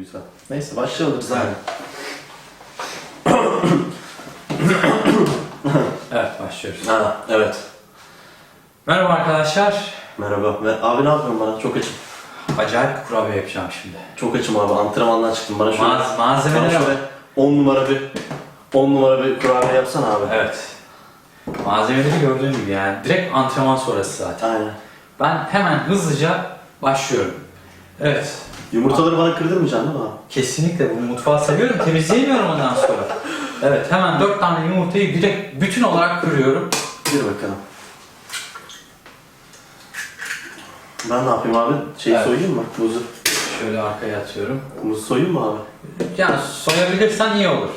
güzel. Neyse başlayalım zaten. Evet başlıyoruz. Ha, evet. Merhaba arkadaşlar. Merhaba. Mer- Abi ne yapıyorsun bana? Çok açım. Acayip kurabiye yapacağım şimdi. Çok açım abi. Antrenmandan çıktım. Bana şöyle, Maz malzemeler bana şöyle 10 numara bir 10 numara bir kurabiye yapsana abi. Evet. Malzemeleri gördüğün gibi yani direkt antrenman sonrası zaten. Aynen. Ben hemen hızlıca başlıyorum. Evet. Yumurtaları bana kırdırmayacaksın değil mi? Kesinlikle bu mutfağı seviyorum. Temizleyemiyorum ondan sonra. Evet hemen 4 tane yumurtayı direkt bütün olarak kırıyorum. Bir bakalım. Ben ne yapayım abi? Şeyi Evet. soyayım mı? Muzu. Şöyle arkaya atıyorum. Muzu soyayım mı abi? Yani soyabilirsen iyi olur.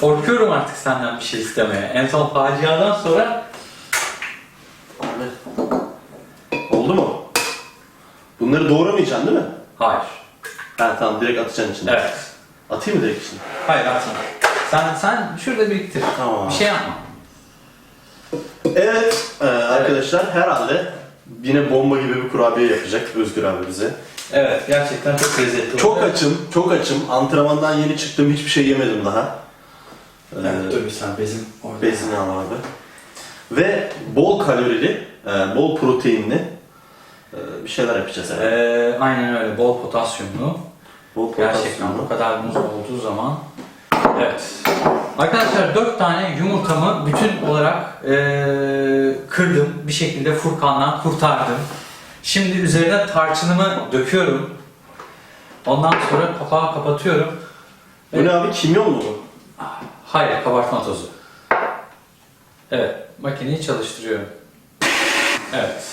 Korkuyorum artık senden bir şey istemeye. En son faciadan sonra Abi. Oldu mu? Bunları doğramayacaksın değil mi? Hayır. Ha tamam direkt atacaksın içine. Evet. Atayım mı direkt içine? Hayır atma. Sen sen şurada biriktir. Tamam. Bir şey yapma. Evet e, arkadaşlar herhalde yine bomba gibi bir kurabiye yapacak Özgür abi bize. Evet gerçekten çok lezzetli Çok oldu. açım, çok açım. Antrenmandan yeni çıktım, hiçbir şey yemedim daha. Ee, Evet, dur bir saniye bezim orada. bezini al abi. Ve bol kalorili, e, bol proteinli e, bir şeyler yapacağız herhalde. Ee, aynen öyle bol potasyumlu. bol Gerçekten potasyumlu. bu kadar muz olduğu zaman. Evet. Arkadaşlar 4 tane yumurtamı bütün olarak eee, kırdım. Bir şekilde Furkan'dan kurtardım. Şimdi üzerine tarçınımı döküyorum. Ondan sonra kapağı kapatıyorum. Bu ne abi, kimyon mu bu? Hayır, kabartma tozu. Evet, makineyi çalıştırıyorum. Evet,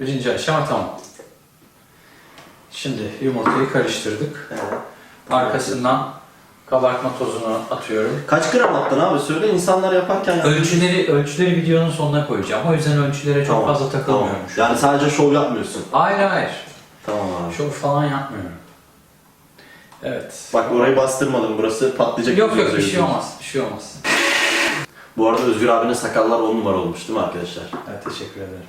birinci aşama tamam. Şimdi yumurtayı karıştırdık. Evet. Arkasından kabartma tozunu atıyorum. Kaç gram attın abi? Söyle insanlar yaparken yap. Ölçüleri ölçüleri videonun sonuna koyacağım. O yüzden ölçülere çok Tamam, fazla takılmıyorum tamam. Yani sadece şov yapmıyorsun. Hayır hayır. Tamam abi. Şov falan yapmıyorum. Evet. Bak orayı bastırmadım, burası patlayacak. Yok yok bir şey olmaz. Bir şey olmaz. Bu arada Özgür abinin sakallar 10 numara olmuş değil mi arkadaşlar? Evet teşekkür ederim.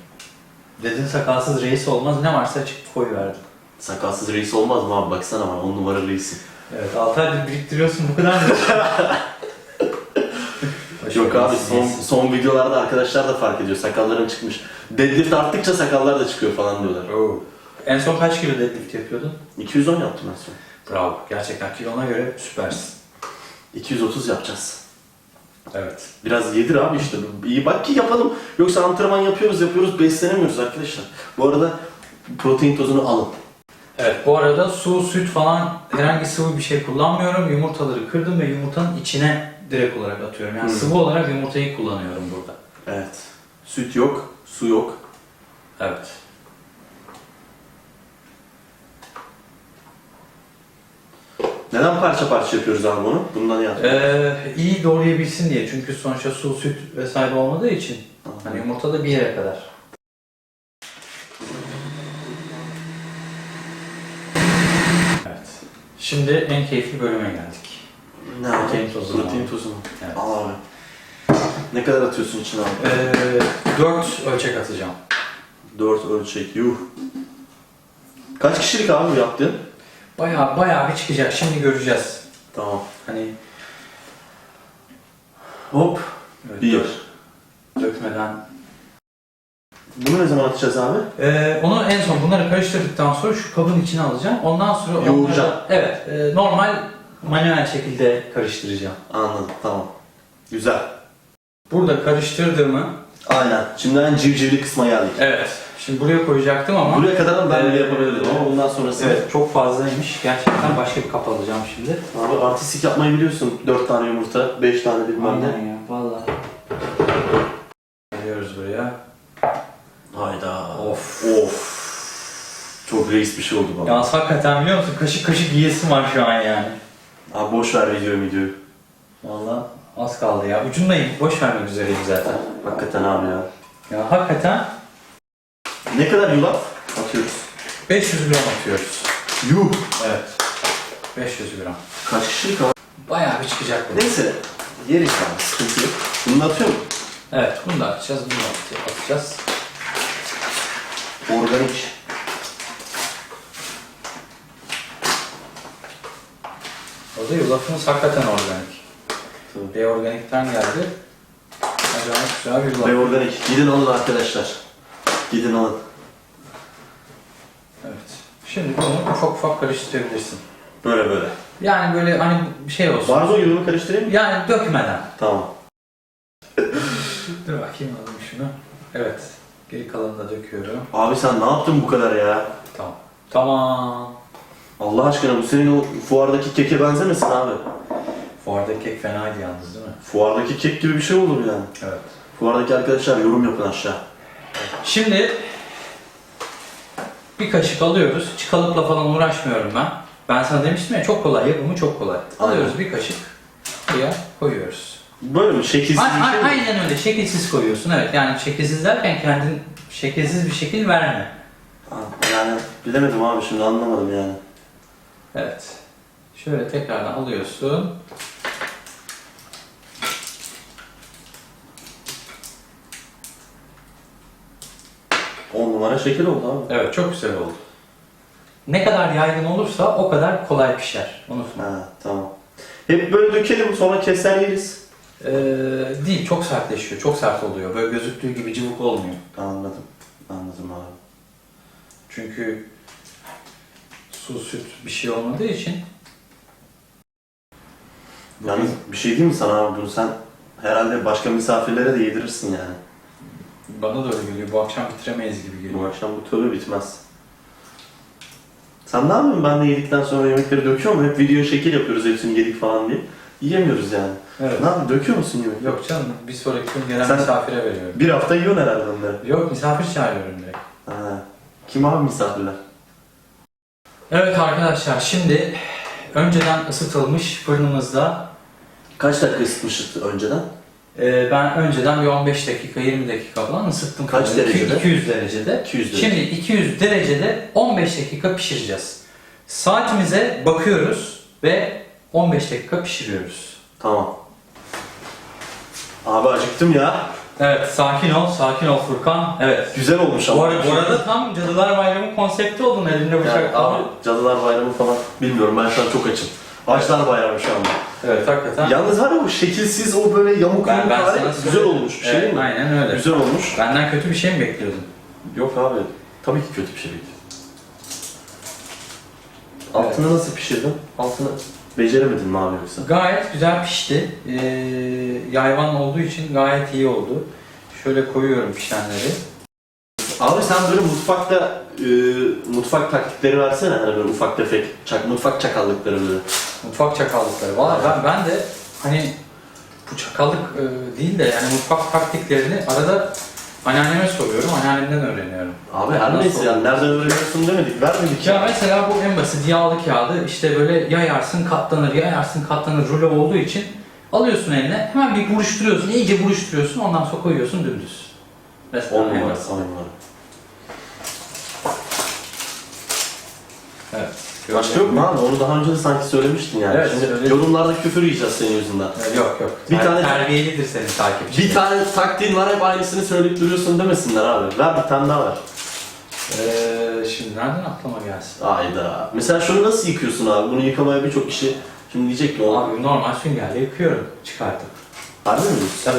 Dedin sakalsız reis olmaz. Ne varsa açık koyuverdim. Sakalsız reis olmaz mı abi? Baksana bana 10 numara reisim. Evet 6 aydır biriktiriyorsun bu kadar mı? Yok abi son, son videolarda arkadaşlar da fark ediyor. Sakalların çıkmış. Deadlift arttıkça sakallar da çıkıyor falan diyorlar. Oo. En son kaç kilo deadlift yapıyordun? 210 yaptım en son. Bravo. Gerçekten kilona göre süpersin. 230 yapacağız. Evet. Biraz yedir abi işte. İyi bak ki yapalım. Yoksa antrenman yapıyoruz yapıyoruz beslenemiyoruz arkadaşlar. Bu arada protein tozunu alın. Evet bu arada su, süt falan herhangi sıvı bir şey kullanmıyorum. Yumurtaları kırdım ve yumurtanın içine direkt olarak atıyorum. Yani Hmm. sıvı olarak yumurtayı kullanıyorum burada. Evet. Süt yok, su yok. Evet. Neden parça parça yapıyoruz abi bunu? Bundan atıyoruz. Ee, iyi doğrayabilsin diye. Çünkü sonuçta su, süt vesaire olmadığı için. Hani yumurta da bir yere kadar. Evet. Şimdi en keyifli bölüme geldik. Ne protein abi? tozunu Protein al. tozunu. Evet. Al abi. Ne kadar atıyorsun içine abi? Ee, 4 ölçek atacağım. 4 ölçek. Yuh. Kaç kişilik abi bu yaptığın? Bayağı bayağı bir çıkacak. Şimdi göreceğiz. Tamam. Hani Hop. evet, 1. dök- dökmeden. Bunu ne zaman atacağız abi? Ee, onu en son bunları karıştırdıktan sonra şu kabın içine alacağım. Ondan sonra onları Yoğuracağım. Evet. e, normal manuel şekilde karıştıracağım. Anladım. Tamam. Güzel. Burada karıştırdığımı Aynen. Şimdi en civcivli kısma geldik. evet. Şimdi buraya koyacaktım ama Buraya kadar ben bile Ee, yapabilirdim ama bundan sonrası... evet çok fazlaymış. Gerçekten başka bir kap alacağım şimdi. Abi artistik yapmayı biliyorsun. 4 tane yumurta, 5 tane bilmem ne. Aynen ya vallahi. Reis bir şey oldu baba. Yalnız hakikaten biliyor musun? Kaşık kaşık yiyesim var şu an yani. Abi boş ver videoyu videoyu. Vallahi az kaldı ya. Ucundayım. Boş vermek üzereyim zaten. Hakikaten abi ya. Ya hakikaten Ne kadar yulaf atıyoruz? 500 gram atıyoruz. Yuh. Evet. 500 gram. Kaç kişilik abi? Bayağı bir çıkacak bu. Neyse. Yeriz abi. Sıkıntı yok. Bunu da atıyor mu? Evet bunu da atacağız. Bunu da atacağız. Organik. Da yulafımız hakikaten organik. Tabii. B organikten geldi. Acayip güzel bir yulaf. Ve organik. Gidin alın arkadaşlar. Gidin alın. Evet. Şimdi bunu ufak ufak karıştırabilirsin. Böyle böyle. Yani böyle hani bir şey olsun. Barzo gibi mi karıştırayım mı? Yani dökmeden. Tamam. Dur bakayım alayım şunu. Evet. Geri kalanını da döküyorum. Abi sen ne yaptın bu kadar ya? Tamam. Tamam. Allah aşkına bu senin o fuardaki keke benzemesin abi. Fuardaki kek fenaydı yalnız değil mi? Fuardaki kek gibi bir şey olur yani. Evet. Fuardaki arkadaşlar yorum yapın aşağı. Şimdi bir kaşık alıyoruz. Çıkalıkla falan uğraşmıyorum ben. Ben sana demiştim ya çok kolay, yapımı çok kolay. Alıyoruz bir kaşık buraya koyuyoruz. Böyle mi? Şekilsiz bir şey mi? aynen öyle şekilsiz koyuyorsun evet. Yani şekilsiz derken kendin şekilsiz bir şekil verme. Ha, Yani bilemedim abi şimdi anlamadım yani. Evet. Şöyle tekrardan alıyorsun. On numara şekil oldu abi. Evet çok güzel oldu. Ne kadar yaygın olursa o kadar kolay pişer. Unutma. Ha tamam. Hep böyle dökelim sonra keser yeriz. Ee, değil çok sertleşiyor. Çok sert oluyor. Böyle gözüktüğü gibi cıvık olmuyor. Anladım. Anladım abi. Çünkü su, süt bir şey olmadığı için Yalnız bir şey diyeyim mi sana abi bunu sen herhalde başka misafirlere de yedirirsin yani. bana da öyle geliyor. Bu akşam bitiremeyiz gibi Bu geliyor. akşam bu tövbe bitmez. Sen ne yapıyorsun? Ben de yedikten sonra yemekleri döküyor mu? Hep video şekil yapıyoruz hepsini yedik falan diye. Yiyemiyoruz yani. Evet. Ne yapıyorsun? Döküyor musun yemek? Yok canım bir sonraki gün gelen Sen- misafire veriyorum. Bir hafta yiyorsun herhalde onları. Yok misafir çağırıyorum direkt. Ha. Kim abi misafirler? Evet arkadaşlar şimdi önceden ısıtılmış fırınımızda Kaç dakika ısıtmıştık önceden? e, ben önceden bir 15 dakika 20 dakika falan ısıttım. Kaç fırını. derecede? 200 derecede. 200 derece. Şimdi 200 derecede 15 dakika pişireceğiz. Saatimize bakıyoruz ve 15 dakika pişiriyoruz. Tamam. Abi acıktım ya. Evet sakin ol, sakin ol Furkan. Evet. Güzel olmuş Bu ama. arada, bu arada tam Cadılar Bayramı konsepti oldun elinde bıçak yani abi Cadılar Bayramı falan bilmiyorum ben şu an çok açım. Açlar Bayramı şu anda. Evet hakikaten. Yalnız var ya o şekilsiz o böyle yamuk ben, ben hali güzel olmuş bir şey Evet, mi? Aynen öyle. Güzel olmuş. Benden kötü bir şey mi bekliyordun? Yok abi. Tabii ki kötü bir şey değil. Altını nasıl pişirdin? Altını beceremedin mi abi yoksa? Gayet güzel pişti. Ee, yayvan olduğu için gayet iyi oldu. Şöyle koyuyorum pişenleri. Abi sen böyle mutfakta e, mutfak taktikleri versene hani böyle ufak tefek çak, mutfak çakallıkları böyle. Mutfak çakallıkları. Valla ben, ben de hani bu çakallık e, değil de yani mutfak taktiklerini arada anneanneme soruyorum. Anneannemden öğreniyorum. Abi her Nasıl neyse yani nereden öğreniyorsun demedik vermedik Ya mesela bu en basit yağlı kağıdı işte böyle yayarsın katlanır, yayarsın katlanır rulo olduğu için alıyorsun eline hemen bir buruşturuyorsun, iyice buruşturuyorsun ondan sonra koyuyorsun dümdüz. Mesela On en numara, basit. numara. Evet. Başka yok mu abi? Onu daha önce de sanki söylemiştin yani. Evet, Şimdi söyledim. yorumlarda küfür yiyeceğiz senin yüzünden. Yok yok. Bir Ter- tane- terbiyelidir senin takipçin. Bir tane taktiğin var hep aynısını söyleyip duruyorsun demesinler abi. Ver bir tane daha ver. Ee, şimdi nereden aklıma gelsin? Ayda. Mesela şunu nasıl yıkıyorsun abi? Bunu yıkamaya birçok kişi şimdi diyecek ki o Abi normal süngerle yıkıyorum çıkartıp. Harbi mi? Tabii.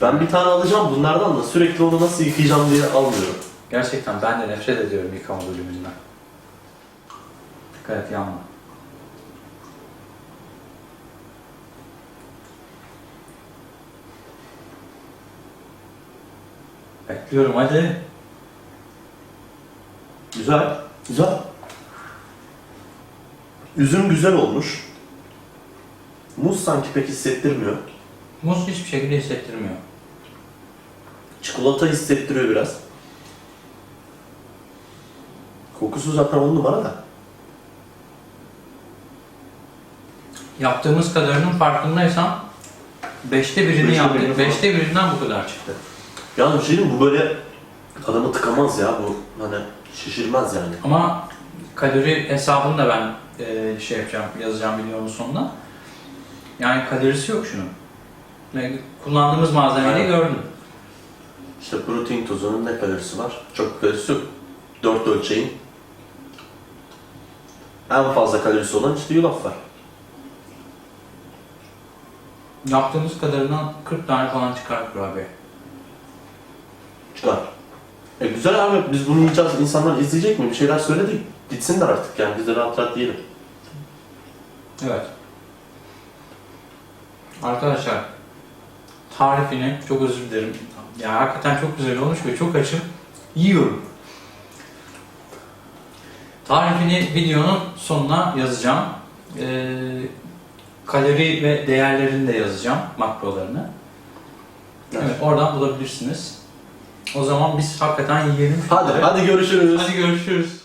Ben bir tane alacağım bunlardan da sürekli onu nasıl yıkayacağım diye almıyorum. Gerçekten ben de nefret ediyorum yıkama bölümünden. Dikkat et yanma. Bekliyorum hadi. Güzel. Güzel. Üzüm güzel olmuş. Muz sanki pek hissettirmiyor. Muz hiçbir şekilde hissettirmiyor. Çikolata hissettiriyor biraz. Kokusu zaten on numara da. Yaptığımız kadarının farkındaysan beşte birini Beşte yaptık. birini. Beşte birinden bu kadar çıktı. Yalnız bir şey diyeyim bu böyle adamı tıkamaz ya bu hani şişirmez yani. Ama kalori hesabını da ben e, şey yapacağım, yazacağım videonun sonuna. Yani kalorisi yok şunun. Ve kullandığımız malzemeyi Evet. gördüm. İşte protein tozunun ne kalorisi var? Çok kalorisi yok. 4 ölçeğin. En fazla kalorisi olan işte yulaf var. Yaptığımız kadarından 40 tane falan çıkar kurabiye. Çıkar. E güzel abi biz bunu yiyeceğiz. İnsanlar izleyecek mi? Bir şeyler söyledik. Gitsinler artık yani biz de rahat rahat yiyelim. Evet. Arkadaşlar tarifini çok özür dilerim. Ya hakikaten çok güzel olmuş ve çok açım. Yiyorum. Tarifini videonun sonuna yazacağım. Ee, kalori ve değerlerini de yazacağım, makrolarını. Evet, oradan bulabilirsiniz. O zaman biz hakikaten yiyelim. Hadi, hadi görüşürüz. Hadi görüşürüz.